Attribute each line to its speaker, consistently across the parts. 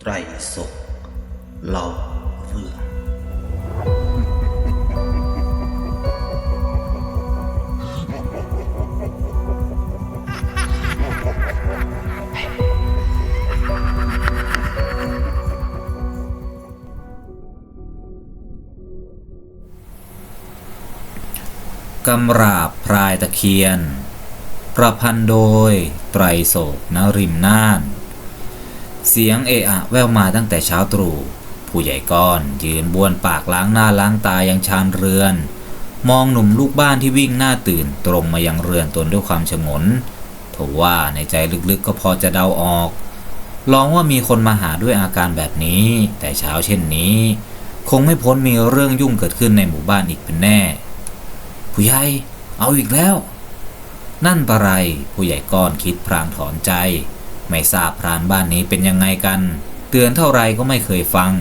Speaker 1: ไตรสกเล่าเรื่อง
Speaker 2: กำราบพรายตะเคียน ประพันธ์โดยไตรโศกนริมน่าน สียงเอะอะแววมาตั้งแต่เช้าตรู่ ผู้ใหญ่ก้อนยืนบ้วนปากล้างหน้าล้างตายังชานเรือน มองหนุ่มลูกบ้านที่วิ่งหน้าตื่นตรงมายังเรือนตนด้วยความฉงนทว่าในใจลึกๆก็พอจะเดาออก ลองว่ามีคนมาหาด้วยอาการแบบนี้ แต่เช้าเช่นนี้ คงไม่พ้นมีเรื่องยุ่งเกิดขึ้นในหมู่บ้านอีกเป็นแน่ ผู้ใหญ่เอาอีกแล้ว นั่นปะไรผู้ใหญ่ก้อนคิดพรางถอนใจ ไม่ทราบพรานบ้านนี้เป็นยังไงกัน เตือนเท่าไรก็ไม่เคยฟัง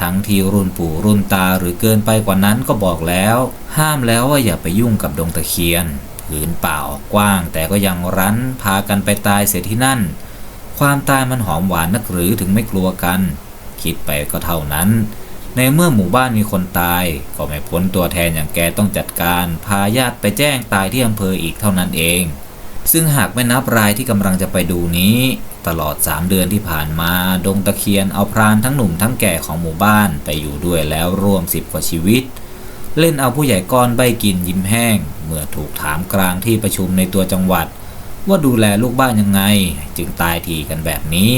Speaker 2: ทั้งที่รุ่นปู่รุ่นตาหรือเกินไปกว่านั้นก็บอกแล้ว ห้ามแล้วว่าอย่าไปยุ่งกับดงตะเคียนผืนป่าออกกว้าง แต่ก็ยังรั้นพากันไปตายเสียที่นั่น ความตายมันหอมหวานนักหรือถึงไม่กลัวกัน คิดไปก็เท่านั้น ในเมื่อหมู่บ้านมีคนตาย ก็ไม่พ้นตัวแทนอย่างแกต้องจัดการ พาญาติไปแจ้งตายที่อำเภออีกเท่านั้นเอง ซึ่งหากไม่นับรายที่กำลังจะไปดูนี้ ตลอด 3 เดือนที่ผ่านมา ดงตะเคียนเอาพรานทั้งหนุ่มทั้งแก่ของหมู่บ้านไปอยู่ด้วยแล้วรวมสิบกว่าชีวิต เล่นเอาผู้ใหญ่ก้อนใบกินยิ้มแห้ง เมื่อถูกถามกลางที่ประชุมในตัวจังหวัด ว่าดูแลลูกบ้านยังไง จึงตายทีกันแบบนี้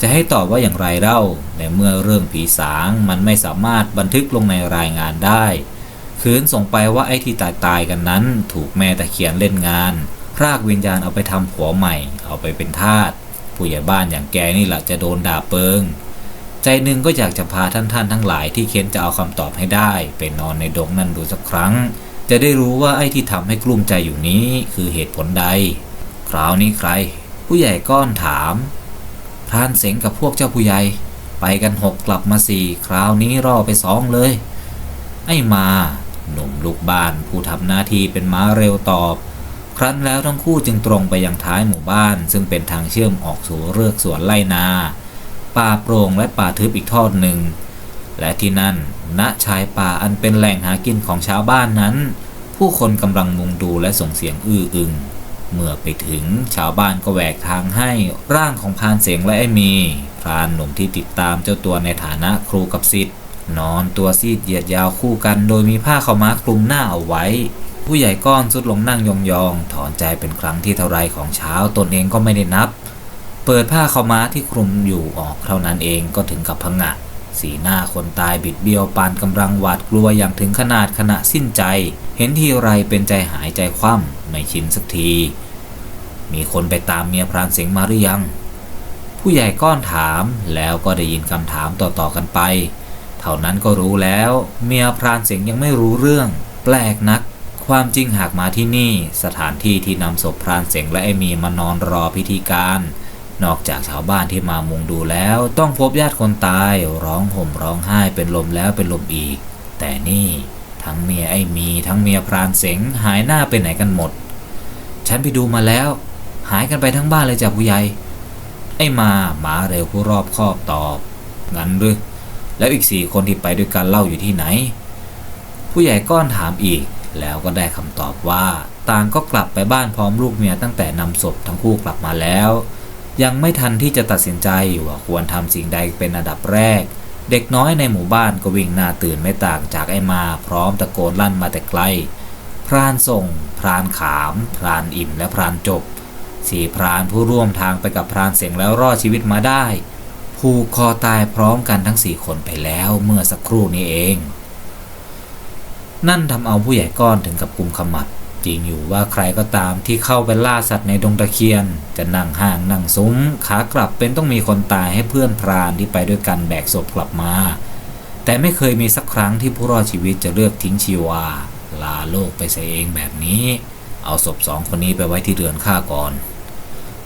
Speaker 2: จะให้ตอบว่าอย่างไรเล่าในเมื่อเรื่องผีสางมันไม่สามารถบันทึกลงในรายงานได้ คืนส่งไปว่าไอ้ที่ตายตายกันนั้น ถูกแม่ตะเคียนเล่นงาน รากวิญญาณเอาไปทำผัวใหม่ เอาไปเป็นทาสผู้ใหญ่บ้านอย่างแกนี่แหละจะโดนด่าเปิง ใจหนึ่งก็อยากจะพาท่านท่านทั้งหลายที่เค้นจะเอาคำตอบให้ได้ไปนอนในดงนั่นดูสักครั้ง จะได้รู้ว่าไอ้ที่ทำให้กลุ้มใจอยู่นี้คือเหตุผลใด คราวนี้ใคร ผู้ใหญ่ก้อนถามพรานเสงกับพวกเจ้าผู้ใหญ่ไปกันหกกลับมาสี่คราวนี้รอไปสองเลย ไอ้มา หนุ่มลูกบ้านผู้ทำหน้าที่เป็นม้าเร็วตอบ ครั้นแล้วทั้งคู่จึงตรงไปยังท้ายหมู่บ้าน ซึ่งเป็นทางเชื่อมออกสู่เรือกสวนไล่นา ป่าโปร่งและป่าทึบอีกทอดหนึ่ง และที่นั่นณชายป่าอันเป็นแหล่งหากินของชาวบ้านนั้น ผู้คนกำลังมุงดูและส่งเสียงอื้ออึง เมื่อไปถึงชาวบ้านก็แหวกทางให้ร่างของพานเสียงและไอ้มีพรานหนุ่มที่ติดตามเจ้าตัวในฐานะครูกับศิษย์นอนตัวซีดเหยียดยาวคู่กัน โดยมีผ้าขาวม้าคลุมหน้าเอาไว้ ผู้ใหญ่ก้อนสุดลงนั่งยองๆถอนใจเป็นครั้งที่เท่าไรของเช้าตนเองก็ไม่ได้นับ เปิดผ้าขาม้าที่คลุมอยู่ออกเท่านั้นเองก็ถึงกับพงะ สีหน้าคนตายบิดเบี้ยวปานกำลังหวาดกลัวอย่างถึงขนาดขณะสิ้นใจ เห็นทีไรเป็นใจหายใจคว่ำไม่ชินสักที มีคนไปตามเมียพรานเสียงมาหรือยัง ผู้ใหญ่ก้อนถามแล้วก็ได้ยินคำถามต่อๆกันไป เท่านั้นก็รู้แล้ว เมียพรานเสียงยังไม่รู้เรื่อง แปลกนัก ความจริงหากมาที่นี่สถานที่ที่นำศพพรานเสงและไอมีมานอนรอพิธีการ นอกจากชาวบ้านที่มามุงดูแล้ว ต้องพบญาติคนตายร้องห่มร้องไห้เป็นลมแล้วเป็นลมอีก แต่นี่ทั้งเมียไอ้มีทั้งเมียพรานเสงหายหน้าไปไหนกันหมด ฉันไปดูมาแล้ว หายกันไปทั้งบ้านเลยจ้ะผู้ใหญ่ไอ้มาหมาเร็วผู้รอบคอบตอบงั้นหรือแล้วอีกสี่คนที่ไปด้วยกันเล่าอยู่ที่ไหน ผู้ใหญ่ก้อนถามอีก แล้วก็ได้คำตอบว่า ต่างก็กลับไปบ้านพร้อมลูกเมียตั้งแต่นำศพทั้งคู่กลับมาแล้ว ยังไม่ทันที่จะตัดสินใจว่าควรทำสิ่งใดเป็นอันดับแรก เด็กน้อยในหมู่บ้านก็วิ่งหน้าตื่นไม่ต่างจากไอ้มา พร้อมตะโกนลั่นมาแต่ไกล พรานส่ง พรานขาม พรานอิ่มและพรานจบสี่พรานผู้ร่วมทางไปกับพรานเสียงแล้วรอดชีวิตมาได้ผูกคอตายพร้อมกันทั้งสี่คนไปแล้วเมื่อสักครู่นี้เอง นั่นทำเอาผู้ใหญ่ก้อนถึงกับกุมขมับจริงอยู่ว่าใครก็ตามที่เข้าไปล่าสัตว์ในดงตะเคียน จะนั่งห้างนั่งซุ้ม ขากลับเป็นต้องมีคนตายให้เพื่อนพรานที่ไปด้วยกันแบกศพกลับมา แต่ไม่เคยมีสักครั้งที่ผู้รอดชีวิตจะเลือกทิ้งชีวา ลาโลกไปเสียเองแบบนี้ เอาศพสองคนนี้ไปไว้ที่เรือนข้าก่อน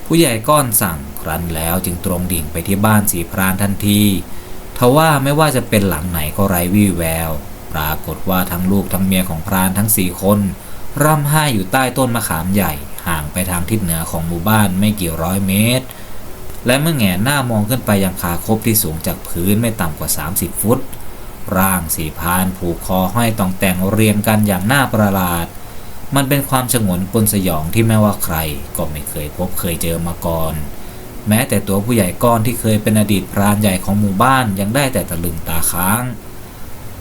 Speaker 2: ผู้ใหญ่ก้อนสั่งครั้นแล้วจึงตรงดิ่งไปที่บ้านสีพรานทันทีทว่าไม่ว่าจะเป็นหลังไหนก็ไร้วี่แวว รากฏว่าทั้งลูกทั้งเมียของพรานทั้งสี่คน ร่ำไห้อยู่ใต้ต้นมะขามใหญ่ ห่างไปทางทิศเหนือของหมู่บ้านไม่กี่ร้อยเมตร และเมื่อแงหน้ามองขึ้นไปยังคาคบที่สูงจากพื้นไม่ต่ำกว่า 30 ฟุต ร่างสีพานผูกคอห้อยตองแต่งเรียงกันอย่างน่าประหลาด มันเป็นความฉงนปนสยองที่แม้ว่าใคร ก็ไม่เคยพบเคยเจอมาก่อนแม้แต่ตัวผู้ใหญ่ก้อนที่เคยเป็นอดีตพรานใหญ่ของหมู่บ้านยังได้แต่ตะลึงตาค้าง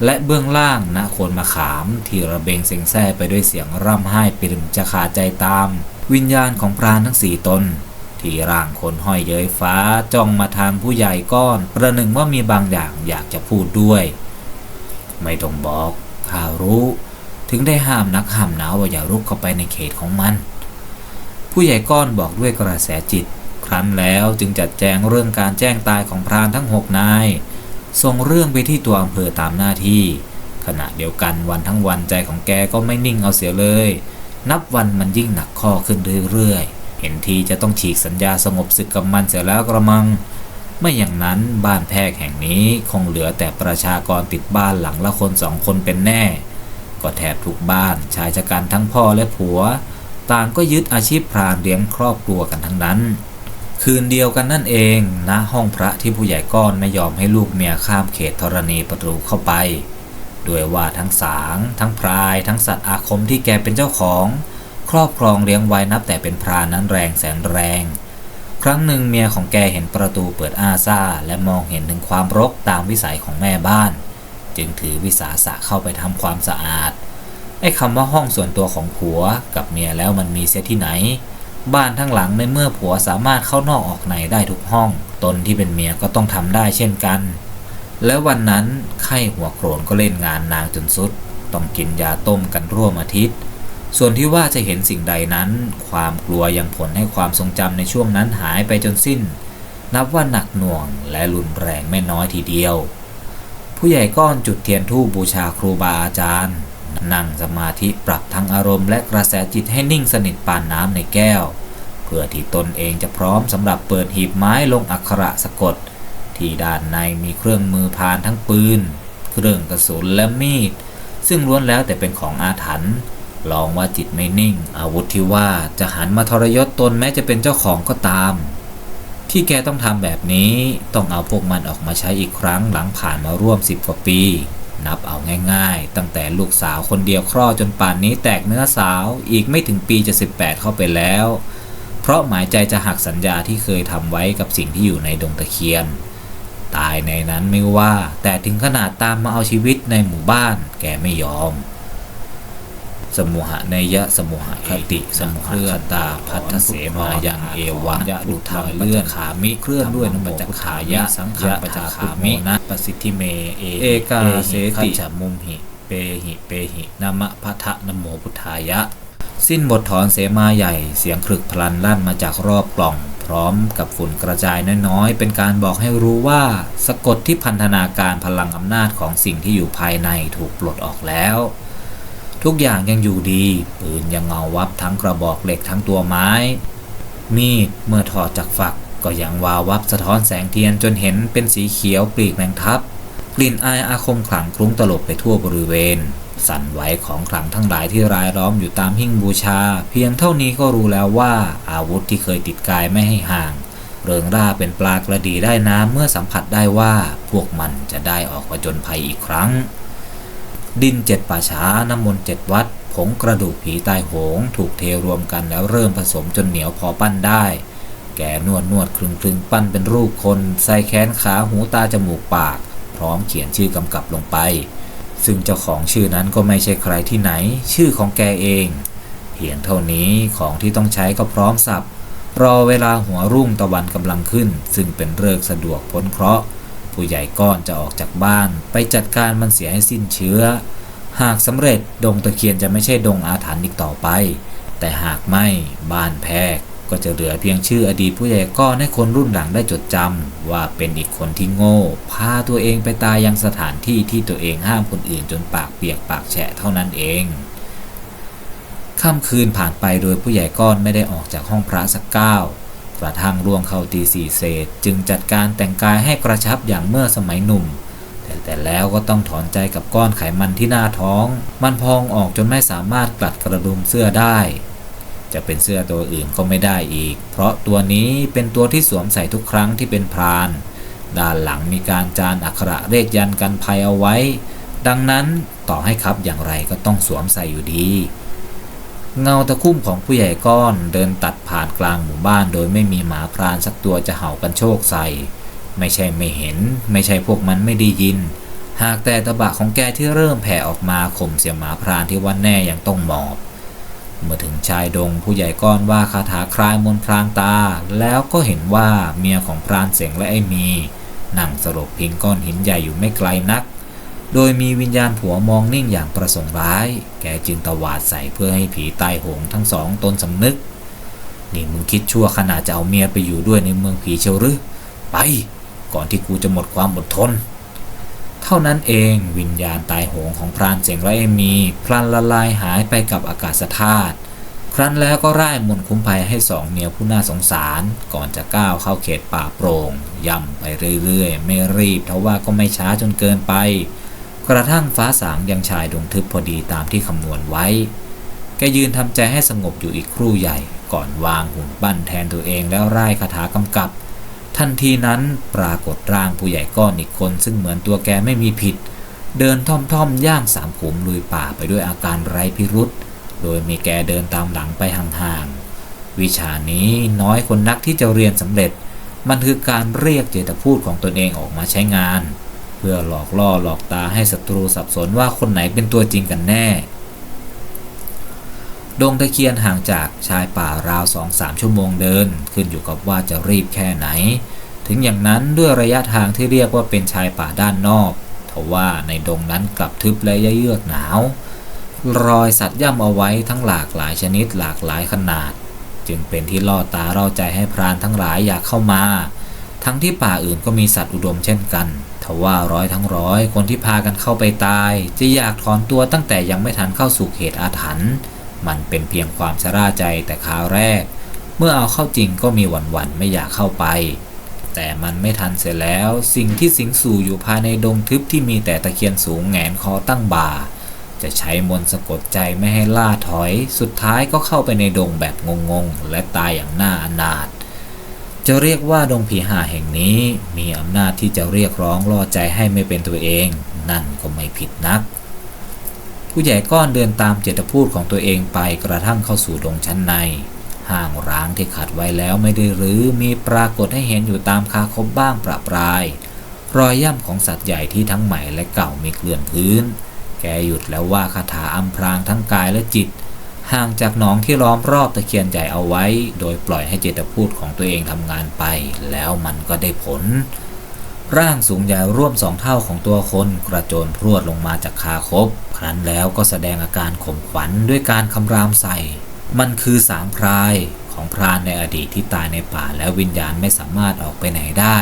Speaker 2: และเบื้องล่างณโคนมะขามที่ระเบงเซ็งแซ่ไปด้วยเสียงร่ำไห้ปริมจะขาดใจตาม วิญญาณของพรานทั้งสี่ตน ที่ร่างคนห้อยเย้ยฟ้าจ้องมาทางผู้ใหญ่ก้อน ประหนึ่งว่ามีบางอย่างอยากจะพูดด้วย ไม่ต้องบอกข้ารู้ ถึงได้ห้ามนักห้ามหนาวว่าอย่ารุกเข้าไปในเขตของมัน ผู้ใหญ่ก้อนบอกด้วยกระแสจิต ครั้นแล้วจึงจัดแจงเรื่องการแจ้งตายของพรานทั้งหกนาย ส่งเรื่องไปที่ตัวอำเภอตามหน้าที่ ขณะเดียวกันวันทั้งวันใจของแกก็ไม่นิ่งเอาเสียเลย นับวันมันยิ่งหนักข้อขึ้นเรื่อยๆ เห็นทีจะต้องฉีกสัญญาสงบศึกกับมันเสียแล้วกระมัง ไม่อย่างนั้นบ้านแพกแห่งนี้คงเหลือแต่ประชากรติดบ้านหลังละคนสองคนเป็นแน่ ก็แทบทุกบ้านชายชะกันทั้งพ่อและผัว ต่างก็ยึดอาชีพพรานเลี้ยงครอบครัวกันทั้งนั้น คืนเดียวกันนั่นเองณห้องพระที่ผู้ใหญ่ก้อนไม่ยอมให้ลูกเมียข้ามเขตธรณีประตูเข้าไป ด้วยว่าทั้งสาง ทั้งพราย ทั้งสัตว์อาคมที่แกเป็นเจ้าของ ครอบครองเลี้ยงไว้นับแต่เป็นพรานนั้นแรงแสนแรง ครั้งหนึ่งเมียของแกเห็นประตูเปิดอ้าซ่า และมองเห็นถึงความรกตามวิสัยของแม่บ้าน จึงถือวิสาสะเข้าไปทำความสะอาดไอ้คำว่าห้องส่วนตัวของผัวกับเมียแล้วมันมีเสียที่ไหน บ้านทั้งหลังในเมื่อผัวสามารถเข้านอกออกในได้ทุกห้อง ตนที่เป็นเมียก็ต้องทำได้เช่นกัน แล้ววันนั้นไข้หัวโกรนก็เล่นงานนางจนสุด ต้องกินยาต้มกันร่วมอาทิตย์ ส่วนที่ว่าจะเห็นสิ่งใดนั้น ความกลัวยังผลให้ความทรงจำในช่วงนั้นหายไปจนสิ้น นับว่าหนักหน่วงและรุนแรงไม่น้อยทีเดียว ผู้ใหญ่ก้อนจุดเทียนธูปบูชาครูบาอาจารย์ นั่งสมาธิปรับทั้งอารมณ์และกระแสจิตให้นิ่งสนิทปานน้ำในแก้ว เพื่อที่ตนเองจะพร้อมสำหรับเปิดหีบไม้ลงอักขระสะกด ที่ด้านในมีเครื่องมือพานทั้งปืน เครื่องกระสุนและมีด ซึ่งล้วนแล้วแต่เป็นของอาถรรพ์ลองว่าจิตไม่นิ่ง อาวุธที่ว่าจะหันมาทรยศตนแม้จะเป็นเจ้าของก็ตาม ที่แกต้องทำแบบนี้ต้องเอาพวกมันออกมาใช้อีกครั้งหลังผ่านมาร่วมสิบกว่าปี นับเอาง่ายๆ ตั้งแต่ลูกสาวคนเดียวคลอดจนป่านนี้แตกเนื้อสาวอีกไม่ถึงปีจะ 18 เข้าไปแล้ว เพราะหมายใจจะหักสัญญาที่เคยทำไว้กับสิ่งที่อยู่ในดงตะเคียน ตายในนั้นไม่ว่า แต่ถึงขนาดตามมาเอาชีวิตในหมู่บ้านแกไม่ยอม สมุหะเนยะสมุหะคติสมุหะคตาพัทธเสมายังเอวังยะดุทางเลื่อนขามิเคลื่อนด้วยนมจักขายะสังขารปจักขามินะประสิทธิเมเอเอกาเสติจมุมหิเปหิเปหินามะพัทะนโมพุทธายะ สิ้นบทถอนเสมาใหญ่เสียงครึกพลันลั่นมาจากรอบกล่อง พร้อมกับฝุ่นกระจายน้อยๆ เป็นการบอกให้รู้ว่า สะกดที่พันธนาการพลังอำนาจของสิ่งที่อยู่ภายในถูกปลดออกแล้ว ทุกอย่างยังอยู่ดีปืนยังเงาวับทั้งกระบอกเหล็กทั้งตัวไม้ มีดเมื่อถอดจากฝักก็ยังวาววับสะท้อนแสงเทียนจนเห็นเป็นสีเขียวปลีกแมงทับ กลิ่นอายอาคมขลังคลุ้งตลบไปทั่วบริเวณ สั่นไหวของขลังทั้งหลายที่รายล้อมอยู่ตามหิ้งบูชา เพียงเท่านี้ก็รู้แล้วว่าอาวุธที่เคยติดกายไม่ให้ห่าง เริงร่าเป็นปลากระดีได้น้ำเมื่อสัมผัสได้ว่าพวกมันจะได้ออกผจญภัยอีกครั้ง ดินเจ็ดป่าช้าน้ำมนต์เจ็ดวัด ผงกระดูกผีตายโหง ถูกเทรวมกันแล้วเริ่มผสมจนเหนียวพอปั้นได้ แกนวดนวดคลึงคลึงปั้นเป็นรูปคน ใส่แขนขาหูตาจมูกปาก พร้อมเขียนชื่อกำกับลงไป ซึ่งเจ้าของชื่อนั้นก็ไม่ใช่ใครที่ไหน ชื่อของแกเอง เพียงเท่านี้ของที่ต้องใช้ก็พร้อมสับรอเวลาหัวรุ่งตะวันกำลังขึ้น ซึ่งเป็นเลิกสะดวกพ้นเคราะห์ ผู้ใหญ่ก้อนจะออกจากบ้าน ไปจัดการมันเสียให้สิ้นเชื้อ หากสำเร็จดงตะเคียนจะไม่ใช่ดงอาถรรพ์อีกต่อไป แต่หากไม่บ้านแพกก็จะเหลือเพียงชื่ออดีตผู้ใหญ่ก้อนให้คนรุ่นหลังได้จดจำว่าเป็นอีกคนที่โง่พาตัวเองไปตายยังสถานที่ที่ตัวเองห้ามคนอื่นจนปากเปียกปากแฉะเท่านั้นเองค่ำคืนผ่านไปโดยผู้ใหญ่ก้อนไม่ได้ออกจากห้องพระสักก้าว กระทั่งร่วงเข้าตีสี่เศษ จึงจัดการแต่งกายให้กระชับอย่างเมื่อสมัยหนุ่ม แต่แต่แล้วก็ต้องถอนใจกับก้อนไขมันที่หน้าท้อง มันพองออกจนไม่สามารถกลัดกระดุมเสื้อได้ จะเป็นเสื้อตัวอื่นก็ไม่ได้อีก เพราะตัวนี้เป็นตัวที่สวมใส่ทุกครั้งที่เป็นพราน ด้านหลังมีการจานอักขระเลขยันกันภัยเอาไว้ ดังนั้นต่อให้ครับอย่างไรก็ต้องสวมใส่อยู่ดี เงาตะคุ่มของผู้ใหญ่ก้อนเดินตัดผ่านกลางหมู่บ้านโดยไม่มีหมาพรานสักตัวจะเห่ากันโชคใส่ ไม่ใช่ไม่เห็น ไม่ใช่พวกมันไม่ได้ยิน หากแต่ตะบะของแกที่เริ่มแผ่ออกมาข่มเสียหมาพรานที่วันแน่ยังต้องหมอบ เมื่อถึงชายดงผู้ใหญ่ก้อนว่าคาถาคลายมนต์พรางตา แล้วก็เห็นว่าเมียของพรานเสียงและไอ้มีนั่งสลบพิงก้อนหินใหญ่อยู่ไม่ไกลนัก โดยมีวิญญาณผัวมองนิ่งอย่างประสงค์ร้าย แกจึงตวาดใส่เพื่อให้ผีตายโหงทั้งสองตนสำนึก นี่มึงคิดชั่วขนาดจะเอาเมียไปอยู่ด้วยในเมืองผีเชียวหรือไป ก่อนที่กูจะหมดความอดทน เท่านั้นเองวิญญาณตายโหงของพรานเจงและเอมี พลันละลายหายไปกับอากาศธาตุครั้นแล้วก็ร่ายมนคุ้มภัยให้สองเมียผู้น่าสงสาร ก่อนจะก้าวเข้าเขตป่าโปร่งย่ำไปเรื่อยๆ ไม่รีบทว่าก็ไม่ช้าจนเกินไป กระทั่งฟ้าสางยังชายดงทึบพอดีตามที่คำนวณไว้ แกยืนทำใจให้สงบอยู่อีกครู่ใหญ่ ก่อนวางหุ่นปั้นแทนตัวเองแล้วไร่คาถากำกับ ทันทีนั้นปรากฏร่างผู้ใหญ่ก้อนอีกคน ซึ่งเหมือนตัวแกไม่มีผิด เดินท่อมๆย่างสามขุมลุยป่าไปด้วยอาการไร้พิรุษโดยมีแกเดินตามหลังไปห่างๆ วิชานี้น้อยคนนักที่จะเรียนสำเร็จ มันคือการเรียกเจตพูดของตนเองออกมาใช้งาน เพื่อหลอกล่อหลอกตาให้ศัตรูสับสนว่าคนไหนเป็นตัวจริงกันแน่ ดงตะเคียนห่างจากชายป่าราวสองสามชั่วโมงเดิน ขึ้นอยู่กับว่าจะรีบแค่ไหน ถึงอย่างนั้นด้วยระยะทางที่เรียกว่าเป็นชายป่าด้านนอกทว่าในดงนั้นกลับทึบและเยือกหนาว รอยสัตว์ย่ำเอาไว้ทั้งหลากหลายชนิดหลากหลายขนาด จึงเป็นที่ล่อตาล่อใจให้พรานทั้งหลายอยากเข้ามา ทั้งที่ป่าอื่นก็มีสัตว์อุดมเช่นกันทว่าร้อยทั้งร้อยคนที่พากันเข้าไปตาย จะอยากถอนตัวตั้งแต่ยังไม่ทันเข้าสู่เขตอาถรรพ์มันเป็นเพียงความชราใจแต่คราวแรก เมื่อเอาเข้าจริงก็มีหวั่นๆไม่อยากเข้าไป แต่มันไม่ทันเสร็จแล้ว สิ่งที่สิงสู่อยู่ภายในดงทึบที่มีแต่ตะเคียนสูงแงนคอตั้งบ่า จะใช้มนต์สะกดใจไม่ให้ล่าถอย สุดท้ายก็เข้าไปในดงแบบงงๆ และตายอย่างน่าอนาถ จะเรียกว่าดงผีห่าแห่งนี้มีอำนาจที่จะเรียกร้องล่อใจให้ไม่เป็นตัวเอง นั่นก็ไม่ผิดนัก ผู้ใหญ่ก้อนเดินตามเจตพูดของตัวเองไปกระทั่งเข้าสู่ดงชั้นใน ห้างร้างที่ขัดไว้แล้วไม่ได้หรือมีปรากฏให้เห็นอยู่ตามคาคบบ้างประปราย รอยย่ำของสัตว์ใหญ่ที่ทั้งใหม่และเก่ามีเกลื่อนพื้น แกหยุดแล้วว่าคาถาอำพรางทั้งกายและจิต ห่างจากหนองที่ล้อมรอบตะเคียนใหญ่เอาไว้ โดยปล่อยให้เจตพูดของตัวเองทำงานไป แล้วมันก็ได้ผล ร่างสูงใหญ่ร่วมสองเท่าของตัวคนกระโจนพรวดลงมาจากคาคบ ครั้นแล้วก็แสดงอาการข่มขวัญด้วยการคำรามใส่ มันคือสามพรายของพรานในอดีตที่ตายในป่าแล้ววิญญาณไม่สามารถออกไปไหนได้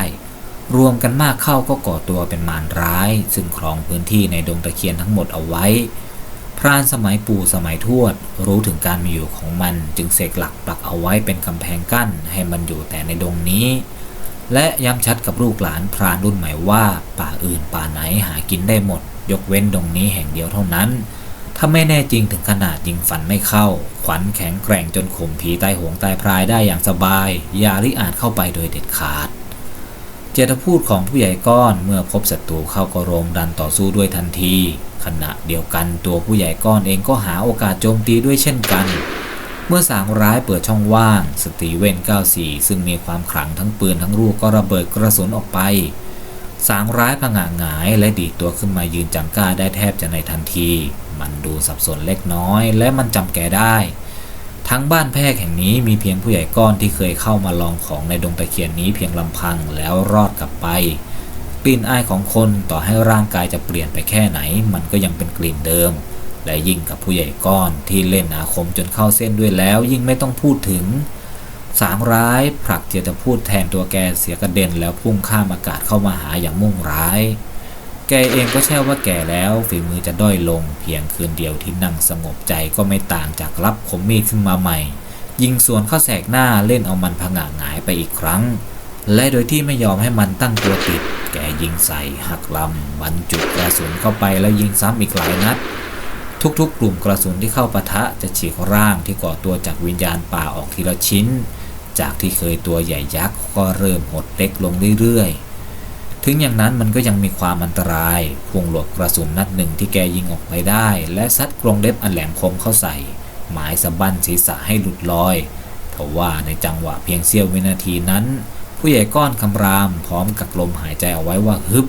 Speaker 2: รวมกันมากเข้าก็ก่อตัวเป็นมารร้าย ซึ่งครองพื้นที่ในดงตะเคียนทั้งหมดเอาไว้ พรานสมัยปู่สมัยทวด รู้ถึงการมีอยู่ของมันจึงเสกหลักปักเอาไว้เป็นกำแพงกั้นให้มันอยู่แต่ในดงนี้ และย้ำชัดกับลูกหลานพรานรุ่นใหม่ว่าป่าอื่นป่าไหนหากินได้หมด ยกเว้นดงนี้แห่งเดียวเท่านั้น ถ้าไม่แน่จริงถึงขนาดยิงฟันไม่เข้า ขวัญแข็งแกร่งจนข่มผีตายหงตายพรายได้อย่างสบาย อย่าลิอาจเข้าไปโดยเด็ดขาด เจตพูดของผู้ใหญ่ก้อนเมื่อพบศัตรูเข้าก็โรงดันต่อสู้ด้วยทันที ขณะเดียวกันตัวผู้ใหญ่ก้อนเองก็หาโอกาสโจมตีด้วยเช่นกัน เมื่อสางร้ายเปิดช่องว่าง สตีเวน 94 ซึ่งมีความขลังทั้งปืนทั้งลูกก็ระเบิดกระสุนออกไป สางร้ายผงะหงายและดีตัวขึ้นมายืนจังก้าได้แทบจะในทันที มันดูสับสนเล็กน้อย และมันจำแกได้ ทั้งบ้านแพรกแห่งนี้มีเพียงผู้ใหญ่ก้อนที่เคยเข้ามาลองของในดงตะเคียนนี้เพียงลำพังแล้วรอดกลับไป กลิ่นอายของคนต่อให้ร่างกายจะเปลี่ยนไปแค่ไหน มันก็ยังเป็นกลิ่นเดิม และยิ่งกับผู้ใหญ่ก้อนที่เล่นอาคมจนเข้าเส้นด้วยแล้ว ยิ่งไม่ต้องพูดถึงสางร้ายผลักเจตพูดแทนตัวแกเสียกระเด็นแล้วพุ่งข้ามอากาศเข้ามาหาอย่างมุ่งร้าย แกเองก็แช่ว่าแก่แล้วฝีมือจะด้อยลง เพียงคืนเดียวที่นั่งสงบใจก็ไม่ต่างจากรับคมมีดขึ้นมาใหม่ ยิงสวนเข้าแสกหน้าเล่นเอามันผงะหงายไปอีกครั้ง และโดยที่ไม่ยอมให้มันตั้งตัวติด แกยิงใส่หักลำบรรจุกระสุนเข้าไปแล้วยิงซ้ำอีกหลายนัด ทุกๆ กลุ่มกระสุนที่เข้าปะทะจะฉีกร่างที่ก่อตัวจากวิญญาณป่าออกทีละชิ้น จากที่เคยตัวใหญ่ยักษ์ก็เริ่มหดเล็กลงเรื่อยๆ ถึงอย่างนั้นมันก็ยังมีความอันตรายพวงหลบกระสุนนัดหนึ่งที่แกยิงออกไปได้ และซัดกรงเล็บอันแหลมคมเข้าใส่ หมายสะบั้นศีรษะให้หลุดลอยทว่าในจังหวะเพียงเสี้ยววินาทีนั้น ผู้ใหญ่ก้อนคำรามพร้อมกับลมหายใจเอาไว้ว่าฮึบ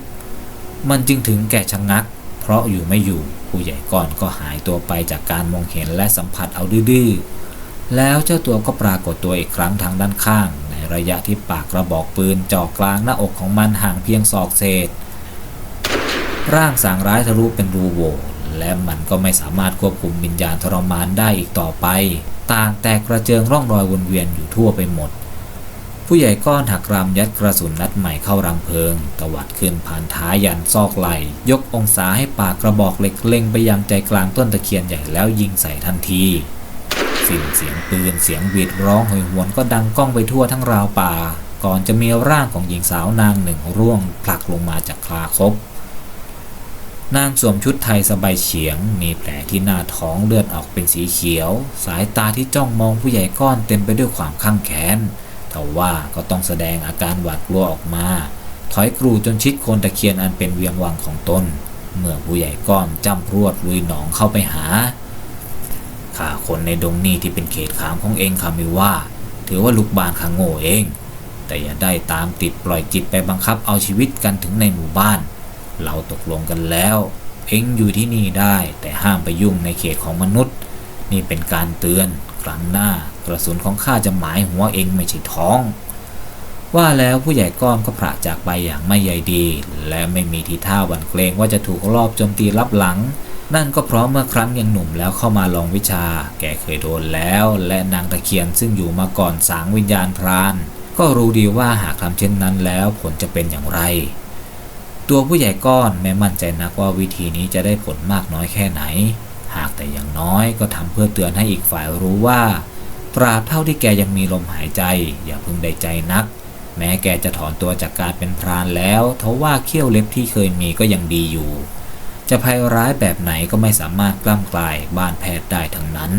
Speaker 2: มันจึงถึงแก่ชะงัก เพราะอยู่ไม่อยู่ผู้ใหญ่ก้อนก็หายตัวไปจากการมองเห็นและสัมผัสเอาดื้อแล้วเจ้าตัวก็ปรากฏตัวอีกครั้งทางด้านข้าง ระยะที่ปากกระบอกปืนจ่อกลางหน้าอกของมันห่างเพียงศอกเศษ ร่างสางร้ายทะลุเป็นรูโหว่และมันก็ไม่สามารถควบคุมวิญญาณทรมานได้อีกต่อไป ต่างแตกกระเจิงร่องรอยวนเวียนอยู่ทั่วไปหมด ผู้ใหญ่ก้อนหักรามยัดกระสุนนัดใหม่เข้ารังเพลิง ตวัดขึ้นผ่านท้ายยันซอกไหลยกองศาให้ปากกระบอกเหล็กเล็งไปยังใจกลางต้นตะเคียนใหญ่แล้วยิงใส่ทันที สิ่งเสียงปืนเสียงหวีดร้องโหยหวนก็ดังก้องไปทั่วทั้งราวป่า ก่อนจะมีร่างของหญิงสาวนางหนึ่งร่วงผลักลงมาจากคลาคบนางสวมชุดไทยสบายเฉียง มีแผลที่หน้าท้องเลือดออกเป็นสีเขียว สายตาที่จ้องมองผู้ใหญ่ก้อนเต็มไปด้วยความข้างแค้นทว่าก็ต้องแสดงอาการหวาดกลัวออกมา ถอยกรูจนชิดโคนตะเคียนอันเป็นเวียงวังของตน เมื่อผู้ใหญ่ก้อนจำรวดลุยหนองเข้าไปหา ข้าคนในดงนี้ที่เป็นเขตขามของเองคามิว่า ถือว่าลูกบานข้าโง่เอง แต่อย่าได้ตามติดปล่อยจิตไปบังคับเอาชีวิตกันถึงในหมู่บ้าน เราตกลงกันแล้ว เองอยู่ที่นี่ได้แต่ห้ามไปยุ่งในเขตของมนุษย์ นี่เป็นการเตือนครั้งหน้ากระสุนของข้าจะหมายหัวเองไม่ใช่ท้อง ว่าแล้วผู้ใหญ่ก้อนก็พระจากไปอย่างไม่ใยดี และไม่มีทีท่าหวั่นเกรงว่าจะถูกรอบโจมตีรับหลัง นั่นก็เพราะเมื่อครั้งยังหนุ่มแล้วเข้ามาลองวิชา แกเคยโดนแล้ว และนางตะเคียนซึ่งอยู่มาก่อนสางวิญญาณพราน ก็รู้ดีว่าหากทำเช่นนั้นแล้วผลจะเป็นอย่างไร ตัวผู้ใหญ่ก้อนแม้มั่นใจนักว่าวิธีนี้จะได้ผลมากน้อยแค่ไหน หากแต่อย่างน้อยก็ทำเพื่อเตือนให้อีกฝ่ายรู้ว่า ตราบเท่าที่แกยังมีลมหายใจ อย่าพิ่งได้ใจนัก แม้แกจะถอนตัวจากการเป็นพรานแล้วทว่าเขี้ยวเล็บที่เคยมีก็ยังดีอยู่ จะภัยร้ายแบบไหนก็ไม่สามารถกล้ำกลายบ้านแพทย์ได้ทั้งนั้น